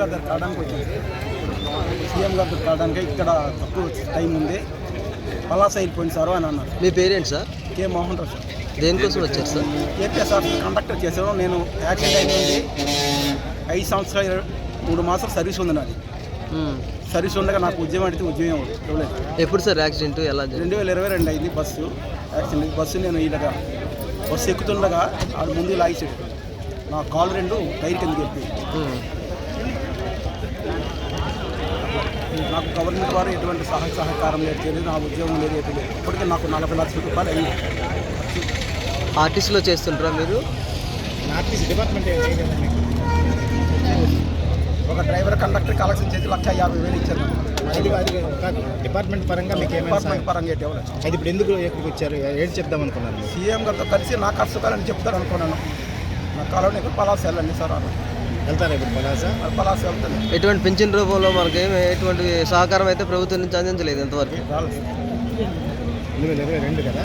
రావడానికి వచ్చాను సీఎం గారితో రావడానికి ఇక్కడ తక్కువ టైం ఉంది. పలాస వెళ్ళిపోయింది సార్ అని అన్నారు. మీ parent sir? K Mohan Rao sir. దేనికోసం వచ్చారు సార్? ఏపీఎస్ఆర్ కండక్టర్ చేశాను నేను యాక్సిడెంట్ అయింది. ఐదు సంవత్సరాలు మూడు మాసాలు సర్వీస్ ఉంది నాది. సర్వీస్ ఉండగా నాకు ఉద్యోగం అడిగితే ఉద్యోగం ఇవ్వలేదు. ఎప్పుడు సార్ యాక్సిడెంట్? ఎలా రెండు వేల ఇరవై రెండు అయింది బస్సు. యాక్సిడెంట్ బస్సు నేను ఇలాగా బస్సు ఎక్కుతుండగా ఆడు ముందు లాగేసాడు నా కాలు రెండు టైర్ కిందకి వెళ్ళి మ్మ్. నాకు గవర్నమెంట్ వారు ఎటువంటి సహాయ సహకారం లేదు తెలియదు నా ఉద్యోగం లేదు ఎటు లేదు. ఇప్పటికీ నాకు నలభై లక్షల రూపాయలు అయింది. ఆర్టీసీలో చేస్తుంటారా మీరు? ఆర్టీసీ డిపార్ట్మెంట్ ఒక డ్రైవర్ కండక్టర్ కలెక్షన్ చేసి లక్ష యాభై వేలు ఇచ్చారు. డిపార్ట్మెంట్ పరంగా మీకు ఏమైనా డిపార్ట్మెంట్ పరంగా అది ఇప్పుడు ఎందుకు ఎక్కడికి వచ్చారు? ఏం చెప్దాం అనుకున్నారు మీరు? సీఎం గారితో కలిసి నా కష్టకాలని చెప్తారు అనుకున్నాను నా కాలంలో పలాస వెళ్ళండి సార్ అన్నారు. వెళ్తారా ఇప్పుడు పలాస? మరి పలాస వెళ్తాను. ఎటువంటి పెన్షన్ రూపంలో మనకి ఎటువంటి సహకారం అయితే ప్రభుత్వం నుంచి అందించలేదు ఇంతవరకు. రెండు కదా?